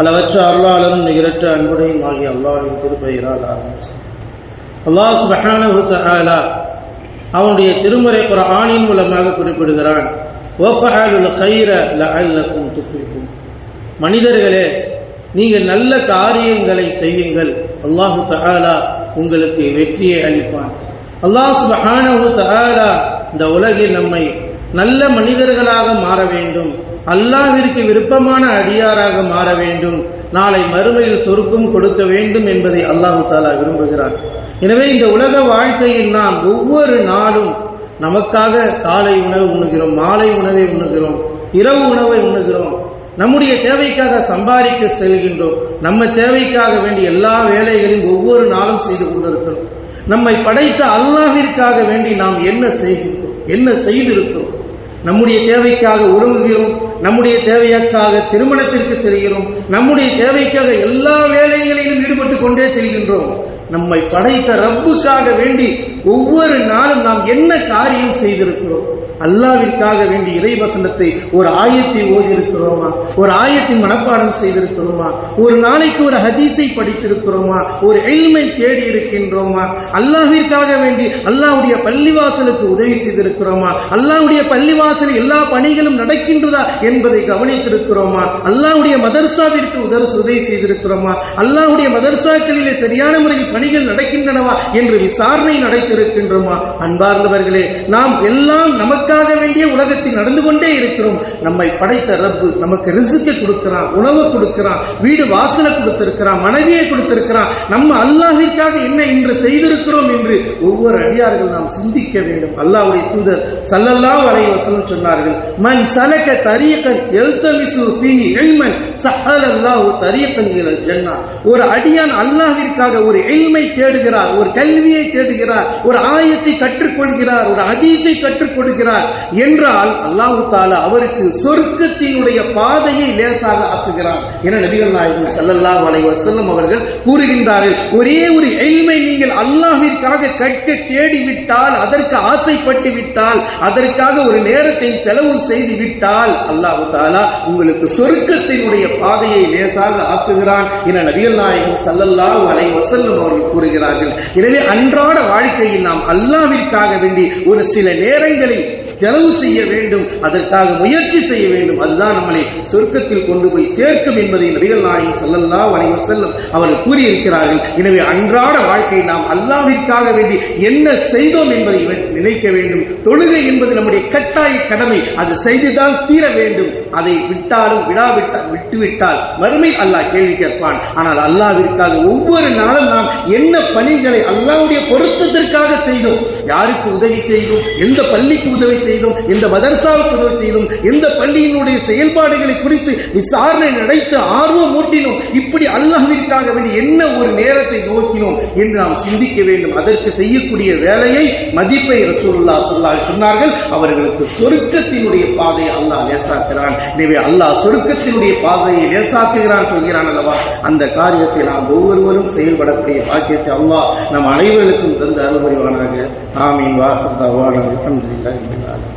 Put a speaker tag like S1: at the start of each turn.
S1: அளவற்ற அருளாளரும் நிகரற்ற அன்புடையும் ஆகிய அல்லாவின் திருப்பெயரால் ஆரம்பிச்சு அல்லாஹ் சுபஹானஹு தஆலா அவனுடைய திருமறை ஆணின் மூலமாக குறிப்பிடுகிறான் மனிதர்களே நீங்கள் நல்ல காரியங்களை செய்யுங்கள். அல்லாஹு தஆலா உங்களுக்கு வெற்றியை அளிப்பான். அல்லாஹ் சுபஹானஹு தஆலா இந்த உலகில் நம்மை நல்ல மனிதர்களாக மாற வேண்டும். அல்லாவிற்கு விருப்பமான அடியாராக மாற வேண்டும். நாளை மறுமையில் சொருக்கும் கொடுக்க வேண்டும் என்பதை அல்லாஹு தாலா விரும்புகிறார். எனவே இந்த உலக வாழ்க்கையில் நாம் ஒவ்வொரு நாளும் நமக்காக காலை உணவு உண்ணுகிறோம் மாலை உணவை உண்ணுகிறோம் இரவு உணவை உண்ணுகிறோம். நம்முடைய தேவைக்காக சம்பாதிக்க செல்கின்றோம். நம்ம தேவைக்காக வேண்டிய எல்லா வேலைகளையும் ஒவ்வொரு நாளும் செய்து கொண்டிருக்கிறோம். நம்மை படைத்த அல்லாவிற்காக வேண்டி நாம் என்ன செய்கின்றோம்? என்ன செய்திருக்கிறோம்? நம்முடைய தேவைக்காக உறங்குகிறோம் நம்முடைய தேவைக்காக திருமணத்திற்கு செல்கிறோம் நம்முடைய தேவைக்காக எல்லா வேலைகளிலும் ஈடுபட்டு கொண்டே செல்கின்றோம். நம்மை படைத்த ரப்புக்காக வேண்டி ஒவ்வொரு நாளும் நாம் என்ன காரியம் செய்திருக்கிறோம்? அல்லாவிற்காக வேண்டி இறைவசனத்தை ஒரு ஆயத்தை ஓதி இருக்கிறோமா ஒரு ஆயத்தின் மனப்பாடம் செய்திருக்கிறோமா? ஒரு நாளைக்கு ஒரு ஹதீஸை படித்திருக்கிறோமா? ஒரு எல்மை தேடி இருக்கின்றோமா? அல்லாவிற்காக வேண்டி அல்லாவுடைய பள்ளிவாசலுக்கு உதவி செய்திருக்கிறோமா? அல்லாவுடைய பள்ளிவாசல் எல்லா பணிகளும் நடக்கின்றதா என்பதை கவனித்திருக்கிறோமா? அல்லாவுடைய மதர்சாவிற்கு உதவி உதவி செய்திருக்கிறோமா? அல்லாவுடைய மதர்சாக்களிலே சரியான முறையில் பணிகள் நடக்கின்றனவா என்று விசாரணை நடத்திருக்கின்றோமா அன்பார்ந்தவர்களே நாம் எல்லாம் நமக்கு நமக்காக வேண்டிய உலகத்தில் நடந்து கொண்டே இருக்கிறோம். நம்மை படைத்த ரப்பு நமக்கு ரிசுக்கை கொடுக்கிறான் உணவு கொடுக்கிறான் வீடு வாசலை கொடுத்திருக்கிறான் மனைவியை கொடுத்திருக்கிறான். நம்ம அல்லாஹிற்காக என்ன இன்று செய்திருக்கிறோம் என்று ஒவ்வொரு அடியார்கள் நாம் சிந்திக்க வேண்டும். அல்லாவுடைய தூதர் சல்லல்லா வரை வசனம் சொன்னார்கள் மன் சலக தரியக்கன் எல்தமிசு ஃபீஹி இல்மன் சஹலல்லாஹு தரியகன் இலல் ஜன்னah ஒரு அடியான் அல்லாஹிற்காக ஒரு இல்மை தேடுகிறார் ஒரு கல்வியை தேடுகிறார் ஒரு ஆயத்தை கற்றுக்கொள்கிறார் ஒரு அதீசை கற்றுக் கொடுக்கிறார் என்றால் அல்லாஹு தாலா அவருக்கு சொர்க்கத்தினுடைய பாதையை லேசாக ஆக்குகிறார் என நபிகள் நாயகம் ஸல்லல்லாஹு அலைஹி செல்லும் அவர்கள் கூறுகின்றார்கள். ஒரே ஒரு எல்மை நீங்கள் அல்லாஹிற்காக கற்க தேடிவிட்டால் அதற்கு ஆசைப்பட்டு விட்டால் அதற்காக ஒரு நேரத்தை செலவு செய்து விட்டால் அல்லாஹு தாலா உங்களுக்கு சொர்க்கத்தினுடைய பாதையை லேசாக ஆக்குகிறான் என நபிகள் நாயகம் சல்லல்லா அலைஹி வஸல்லம் அவர்கள் கூறுகிறார்கள். எனவே அன்றாட வாழ்க்கையில் நாம் அல்லாவிற்காக வேண்டி ஒரு சில நேரங்களில் செலவு செய்ய வேண்டும் அதற்காக முயற்சி செய்ய வேண்டும். அதுதான் நம்மளை சொர்க்கத்தில் கொண்டு போய் சேர்க்கும் என்பதை நபிகள் நாயகம் செல்லல்லா வணிக செல்லும் அவர்கள் கூறியிருக்கிறார்கள். எனவே அன்றாட வாழ்க்கை நாம் அல்லாவிற்காக வேண்டி என்ன செய்தோம் என்பதை நினைக்க வேண்டும். தொழுகை என்பது நம்முடைய கட்டாய கடமை. அது செய்துதான் தீர வேண்டும். அதை விட்டாலும் விடாவிட்டால் விட்டுவிட்டால் மறுமை அல்லாஹ் கேள்வி கேட்பான். ஆனால் அல்லாவிற்காக ஒவ்வொரு நாளும் நாம் என்ன பணிகளை அல்லாவுடைய பொருத்தத்திற்காக செய்தோம்? யாருக்கு உதவி செய்தோம் எந்த பள்ளிக்கு உதவி செய்தோம் எந்த மதர்சாவுக்கு உதவி செய்தோம் எந்த பள்ளியினுடைய செயல்பாடுகளை குறித்து விசாரணை நடத்த ஆர்வம் ஊட்டினோம். இப்படி அல்லாஹிற்காக வேண்டி என்ன ஒரு நேரத்தை நோக்கினோம் என்று நாம் சிந்திக்க வேண்டும். அதற்கு செய்யக்கூடிய வேலையை மதிப்பை ரசூல்லா சொல்லால் சொன்னார்கள். அவர்களுக்கு சொருக்கத்தினுடைய பாதையை அல்லாஹ் லேசாக்குகிறான். எனவே அல்லாஹ் சொருக்கத்தினுடைய பாதையை லேசாக்குகிறான் சொல்கிறான் அல்லவா? அந்த காரியத்தை நாம் ஒவ்வொருவரும் செயல்படக்கூடிய பாக்கியத்தை அல்லாஹ் நம் அனைவர்களுக்கும் தந்து அருள்புரிவானாக. آمین واسطہ دعوانا الحمدللہ